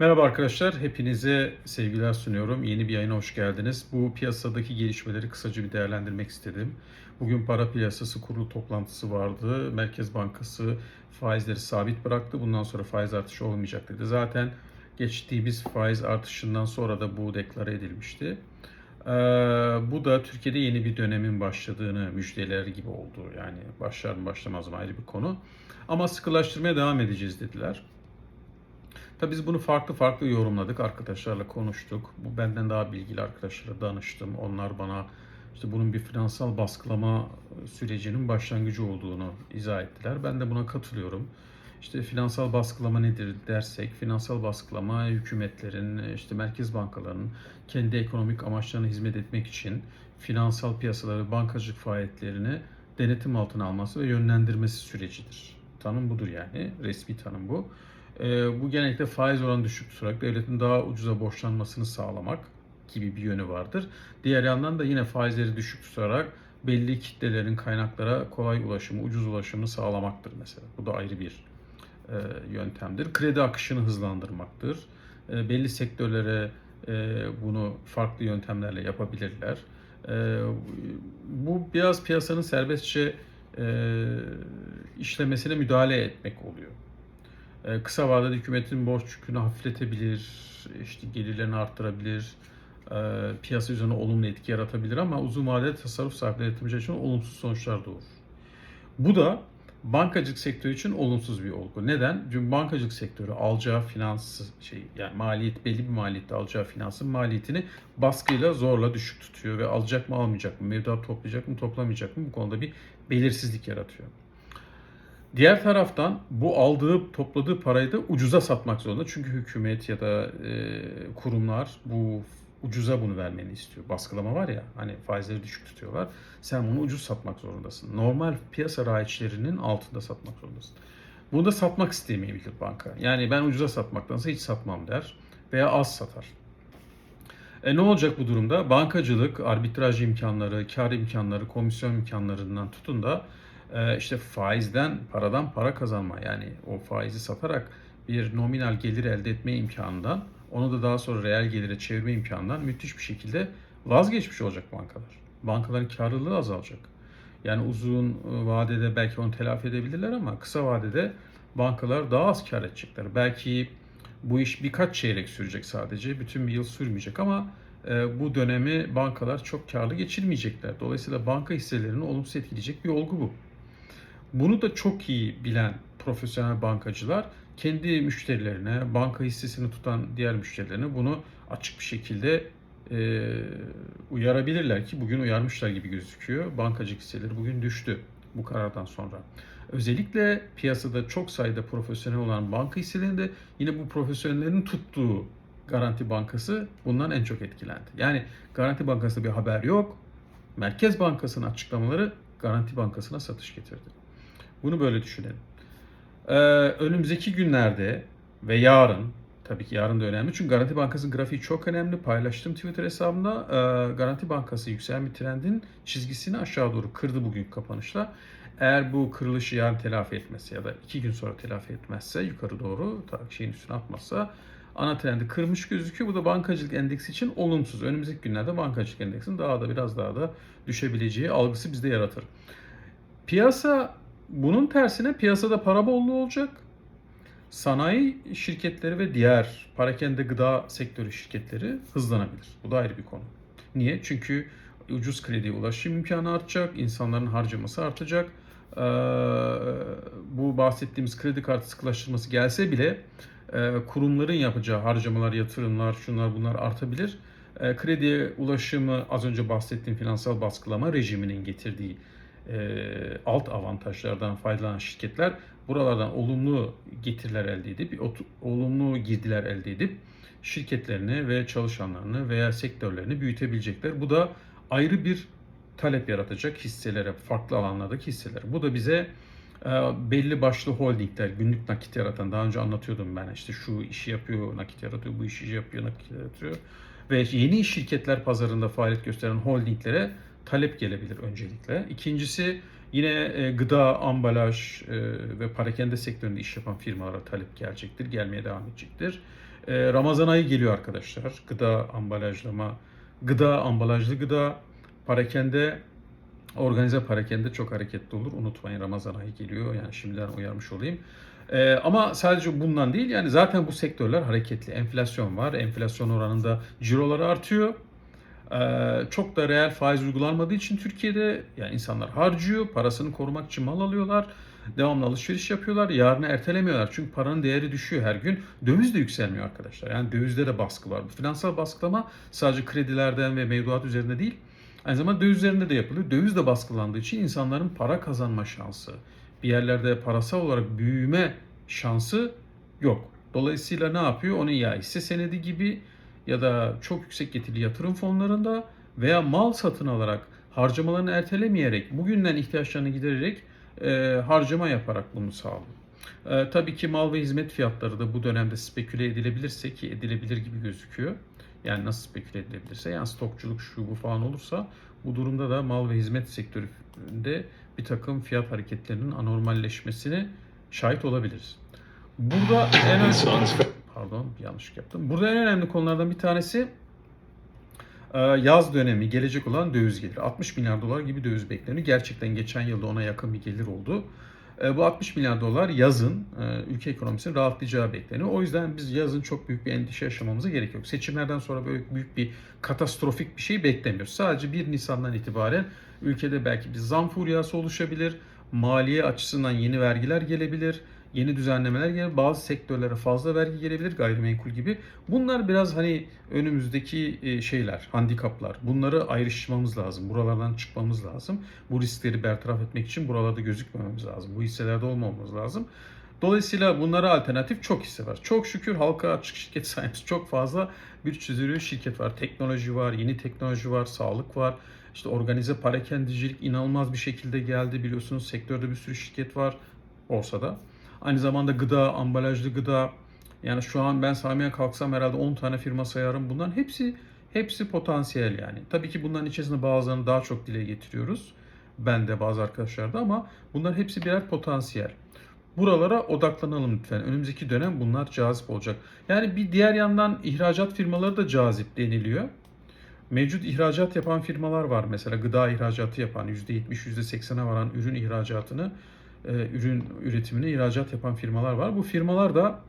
Merhaba arkadaşlar, hepinize sevgiler sunuyorum. Yeni bir yayına hoş geldiniz. Bu piyasadaki gelişmeleri kısaca bir değerlendirmek istedim. Bugün para piyasası kurulu toplantısı vardı. Merkez Bankası faizleri sabit bıraktı. Bundan sonra faiz artışı olmayacak dedi. Zaten geçtiğimiz faiz artışından sonra da bu deklare edilmişti. Ee, bu da Türkiye'de yeni bir dönemin başladığını müjdeler gibi oldu. Yani başlar mı başlamaz mı ayrı bir konu. Ama sıkılaştırmaya devam edeceğiz dediler. Tabii biz bunu farklı farklı yorumladık. Arkadaşlarla konuştuk. Bu benden daha bilgili arkadaşlara danıştım. Onlar bana işte bunun bir finansal baskılama sürecinin başlangıcı olduğunu izah ettiler. Ben de buna katılıyorum. İşte finansal baskılama nedir dersek, finansal baskılama hükümetlerin, işte merkez bankalarının kendi ekonomik amaçlarına hizmet etmek için finansal piyasaları, bankacılık faaliyetlerini denetim altına alması ve yönlendirmesi sürecidir. Tanım budur yani, resmi tanım bu. Ee, bu genellikle faiz oranı düşük tutarak devletin daha ucuza borçlanmasını sağlamak gibi bir yönü vardır. Diğer yandan da yine faizleri düşük tutarak belli kitlelerin kaynaklara kolay ulaşımı, ucuz ulaşımını sağlamaktır mesela. Bu da ayrı bir e, yöntemdir. Kredi akışını hızlandırmaktır. E, belli sektörlere e, bunu farklı yöntemlerle yapabilirler. E, bu biraz piyasanın serbestçe e, işlemesine müdahale etmek oluyor. E, kısa vadede hükümetin borç yükünü hafifletebilir, işte gelirlerini arttırabilir, e, piyasa üzerine olumlu etki yaratabilir ama uzun vadede tasarruf sahipleri yatırımcılar için olumsuz sonuçlar doğurur. Bu da bankacılık sektörü için olumsuz bir olgu. Neden? Çünkü bankacılık sektörü alacağı finans şey yani maliyet belli bir maliyette alacağı finansın maliyetini baskıyla zorla düşük tutuyor ve alacak mı almayacak mı, mevduat toplayacak mı toplamayacak mı bu konuda bir belirsizlik yaratıyor. Diğer taraftan bu aldığı, topladığı parayı da ucuza satmak zorunda. Çünkü hükümet ya da e, kurumlar bu ucuza bunu vermeni istiyor. Baskılama var ya hani faizleri düşük tutuyorlar. Sen bunu ucuz satmak zorundasın. Normal piyasa raiçlerinin altında satmak zorundasın. Bunu da satmak istemeyebilir banka. Yani ben ucuza satmaktansa hiç satmam der veya az satar. E ne olacak bu durumda? Bankacılık, arbitraj imkanları, kar imkanları, komisyon imkanlarından tutun da işte faizden, paradan para kazanma yani o faizi satarak bir nominal gelir elde etme imkanından onu da daha sonra reel gelire çevirme imkanından müthiş bir şekilde vazgeçmiş olacak bankalar. Bankaların karlılığı azalacak. Yani uzun vadede belki onu telafi edebilirler ama kısa vadede bankalar daha az kar edecekler. Belki bu iş birkaç çeyrek sürecek sadece. Bütün bir yıl sürmeyecek ama e, bu dönemi bankalar çok karlı geçirmeyecekler. Dolayısıyla banka hisselerini olumsuz etkileyecek bir olgu bu. Bunu da çok iyi bilen profesyonel bankacılar kendi müşterilerine, banka hissesini tutan diğer müşterilerine bunu açık bir şekilde e, uyarabilirler ki bugün uyarmışlar gibi gözüküyor. Bankacılık hisseleri bugün düştü bu karardan sonra. Özellikle piyasada çok sayıda profesyonel olan banka hisselerinde yine bu profesyonellerin tuttuğu Garanti Bankası bundan en çok etkilendi. Yani Garanti Bankası'nda bir haber yok. Merkez Bankası'nın açıklamaları Garanti Bankası'na satış getirdi. Bunu böyle düşünelim. Ee, önümüzdeki günlerde ve yarın, tabii ki yarın da önemli çünkü Garanti Bankası'nın grafiği çok önemli. Paylaştım Twitter hesabımda. Ee, Garanti Bankası yükselen bir trendin çizgisini aşağı doğru kırdı bugün kapanışla. Eğer bu kırılışı yarın telafi etmezse ya da iki gün sonra telafi etmezse yukarı doğru şeyin üstüne atmazsa ana trendi kırmış gözüküyor. Bu da bankacılık endeksi için olumsuz. Önümüzdeki günlerde bankacılık endeksinin daha da biraz daha da düşebileceği algısı bizde yaratır. Piyasa bunun tersine piyasada para bolluğu olacak. Sanayi şirketleri ve diğer parakende gıda sektörü şirketleri hızlanabilir. Bu da ayrı bir konu. Niye? Çünkü ucuz krediye ulaşım imkanı artacak, insanların harcaması artacak. Ee, bu bahsettiğimiz kredi kartı sıkılaştırması gelse bile e, kurumların yapacağı harcamalar, yatırımlar, şunlar bunlar artabilir. E, krediye ulaşımı az önce bahsettiğim finansal baskılama rejiminin getirdiği alt avantajlardan faydalanan şirketler buralardan olumlu getiriler elde edip, olumlu girdiler elde edip şirketlerini ve çalışanlarını veya sektörlerini büyütebilecekler. Bu da ayrı bir talep yaratacak hisselere, farklı alanlardaki hisseler. Bu da bize e, belli başlı holdingler, günlük nakit yaratan, daha önce anlatıyordum ben işte şu işi yapıyor, nakit yaratıyor, bu işi yapıyor, nakit yaratıyor. Ve yeni şirketler pazarında faaliyet gösteren holdinglere talep gelebilir öncelikle. İkincisi yine e, gıda, ambalaj e, ve parakende sektöründe iş yapan firmalara talep gelecektir, gelmeye devam edecektir. Ee, Ramazan ayı geliyor arkadaşlar. Gıda ambalajlama, gıda ambalajlı gıda, parakende, organize parakende çok hareketli olur. Unutmayın Ramazan ayı geliyor. Yani şimdiden uyarmış olayım. Ee, ama sadece bundan değil yani zaten bu sektörler hareketli. Enflasyon var. Enflasyon oranında ciroları artıyor. Ee, çok da reel faiz uygulanmadığı için Türkiye'de yani insanlar harcıyor, parasını korumak için mal alıyorlar, devamlı alışveriş yapıyorlar, yarını ertelemiyorlar. Çünkü paranın değeri düşüyor her gün. Döviz de yükselmiyor arkadaşlar. Yani dövizde de baskı var. Bu finansal baskılama sadece kredilerden ve mevduat üzerinde değil, aynı zamanda döviz üzerinde de yapılıyor. Döviz de baskılandığı için insanların para kazanma şansı, bir yerlerde parasal olarak büyüme şansı yok. Dolayısıyla ne yapıyor? Onu ya hisse senedi gibi ya da çok yüksek getirili yatırım fonlarında veya mal satın alarak harcamalarını ertelemeyerek bugünden ihtiyaçlarını gidererek e, harcama yaparak bunu sağlıyor. E, tabii ki mal ve hizmet fiyatları da bu dönemde speküle edilebilirse ki edilebilir gibi gözüküyor. Yani nasıl speküle edilebilirse yani stokçuluk şu bu falan olursa bu durumda da mal ve hizmet sektöründe bir takım fiyat hareketlerinin anormalleşmesine şahit olabiliriz. Burada en önemli pardon yanlış yaptım. Burada en önemli konulardan bir tanesi e, yaz dönemi gelecek olan döviz geliri. 60 milyar dolar gibi döviz bekleniyor. Gerçekten geçen yılda ona yakın bir gelir oldu. E, Bu 60 milyar dolar yazın e, ülke ekonomisinin rahatlayacağı bekleniyor. O yüzden biz yazın çok büyük bir endişe yaşamamıza gerek yok. Seçimlerden sonra böyle büyük bir katastrofik bir şey beklemiyoruz. Sadece 1 Nisan'dan itibaren ülkede belki bir zam furyası oluşabilir. Maliye açısından yeni vergiler gelebilir yeni düzenlemeler gelir. Bazı sektörlere fazla vergi gelebilir gayrimenkul gibi. Bunlar biraz hani önümüzdeki e, şeyler, handikaplar. Bunları ayrışmamız lazım. Buralardan çıkmamız lazım. Bu riskleri bertaraf etmek için buralarda gözükmememiz lazım. Bu hisselerde olmamamız lazım. Dolayısıyla bunlara alternatif çok hisse var. Çok şükür halka açık şirket sayımız çok fazla. Bir sürü şirket var. Teknoloji var, yeni teknoloji var, sağlık var. İşte organize parakendicilik inanılmaz bir şekilde geldi. Biliyorsunuz sektörde bir sürü şirket var borsada. Aynı zamanda gıda, ambalajlı gıda. Yani şu an ben saymaya kalksam herhalde 10 tane firma sayarım. Bunların hepsi hepsi potansiyel yani. Tabii ki bunların içerisinde bazılarını daha çok dile getiriyoruz. Ben de bazı arkadaşlar da ama bunlar hepsi birer potansiyel. Buralara odaklanalım lütfen. Önümüzdeki dönem bunlar cazip olacak. Yani bir diğer yandan ihracat firmaları da cazip deniliyor. Mevcut ihracat yapan firmalar var. Mesela gıda ihracatı yapan %70, %80'e varan ürün ihracatını e, ürün üretimini ihracat yapan firmalar var. Bu firmalar da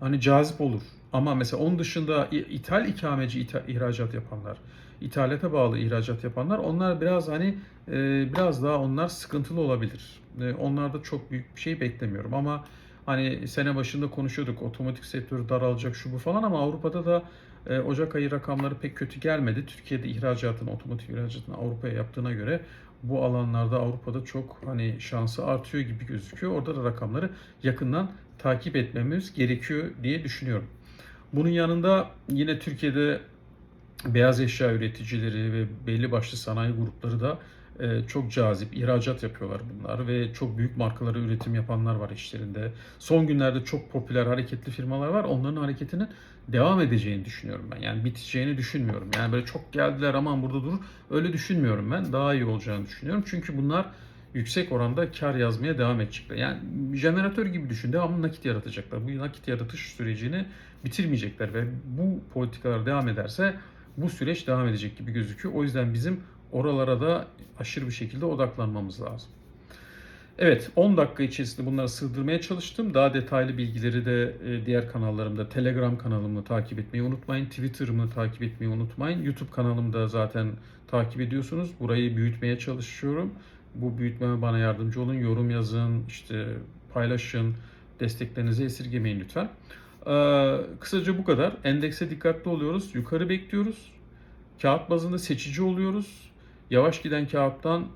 hani cazip olur. Ama mesela onun dışında ithal ikameci ithal, ihracat yapanlar, ithalata bağlı ihracat yapanlar onlar biraz hani e, biraz daha onlar sıkıntılı olabilir. E, onlarda çok büyük bir şey beklemiyorum ama hani sene başında konuşuyorduk otomotiv sektörü daralacak şu bu falan ama Avrupa'da da e, Ocak ayı rakamları pek kötü gelmedi. Türkiye'de ihracatını, otomotiv ihracatını Avrupa'ya yaptığına göre bu alanlarda Avrupa'da çok hani şansı artıyor gibi gözüküyor. Orada da rakamları yakından takip etmemiz gerekiyor diye düşünüyorum. Bunun yanında yine Türkiye'de beyaz eşya üreticileri ve belli başlı sanayi grupları da çok cazip ihracat yapıyorlar bunlar ve çok büyük markalara üretim yapanlar var işlerinde. Son günlerde çok popüler hareketli firmalar var. Onların hareketinin devam edeceğini düşünüyorum ben. Yani biteceğini düşünmüyorum. Yani böyle çok geldiler aman burada durur. Öyle düşünmüyorum ben. Daha iyi olacağını düşünüyorum. Çünkü bunlar yüksek oranda kar yazmaya devam edecekler. Yani jeneratör gibi düşün. Devamlı nakit yaratacaklar. Bu nakit yaratış sürecini bitirmeyecekler ve bu politikalar devam ederse bu süreç devam edecek gibi gözüküyor. O yüzden bizim oralara da aşırı bir şekilde odaklanmamız lazım. Evet 10 dakika içerisinde bunları sığdırmaya çalıştım. Daha detaylı bilgileri de e, diğer kanallarımda Telegram kanalımı takip etmeyi unutmayın. Twitter'ımı takip etmeyi unutmayın. YouTube kanalımda zaten takip ediyorsunuz. Burayı büyütmeye çalışıyorum. Bu büyütmeme bana yardımcı olun. Yorum yazın, işte paylaşın. Desteklerinizi esirgemeyin lütfen. Ee, kısaca bu kadar. Endekse dikkatli oluyoruz. Yukarı bekliyoruz. Kağıt bazında seçici oluyoruz. Yavaş giden kağıttan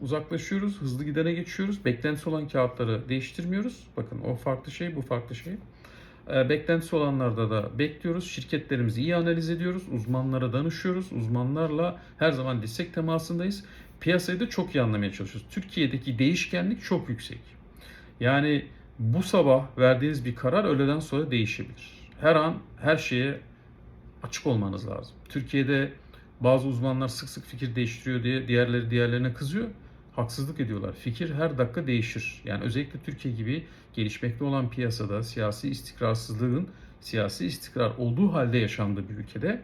uzaklaşıyoruz. Hızlı gidene geçiyoruz. Beklentisi olan kağıtları değiştirmiyoruz. Bakın o farklı şey, bu farklı şey. Ee, beklentisi olanlarda da bekliyoruz. Şirketlerimizi iyi analiz ediyoruz. Uzmanlara danışıyoruz. Uzmanlarla her zaman dirsek temasındayız. Piyasayı da çok iyi anlamaya çalışıyoruz. Türkiye'deki değişkenlik çok yüksek. Yani bu sabah verdiğiniz bir karar öğleden sonra değişebilir. Her an her şeye açık olmanız lazım. Türkiye'de bazı uzmanlar sık sık fikir değiştiriyor diye diğerleri diğerlerine kızıyor. Haksızlık ediyorlar. Fikir her dakika değişir. Yani özellikle Türkiye gibi gelişmekte olan piyasada siyasi istikrarsızlığın siyasi istikrar olduğu halde yaşandığı bir ülkede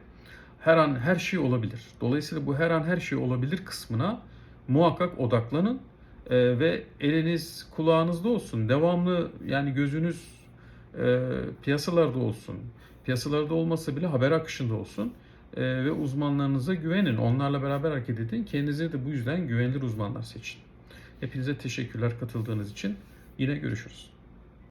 her an her şey olabilir. Dolayısıyla bu her an her şey olabilir kısmına muhakkak odaklanın Ee, ve eliniz kulağınızda olsun. Devamlı yani gözünüz e, piyasalarda olsun. Piyasalarda olmasa bile haber akışında olsun. Ee, ve uzmanlarınıza güvenin. Onlarla beraber hareket edin. Kendinize de bu yüzden güvenilir uzmanlar seçin. Hepinize teşekkürler katıldığınız için. Yine görüşürüz.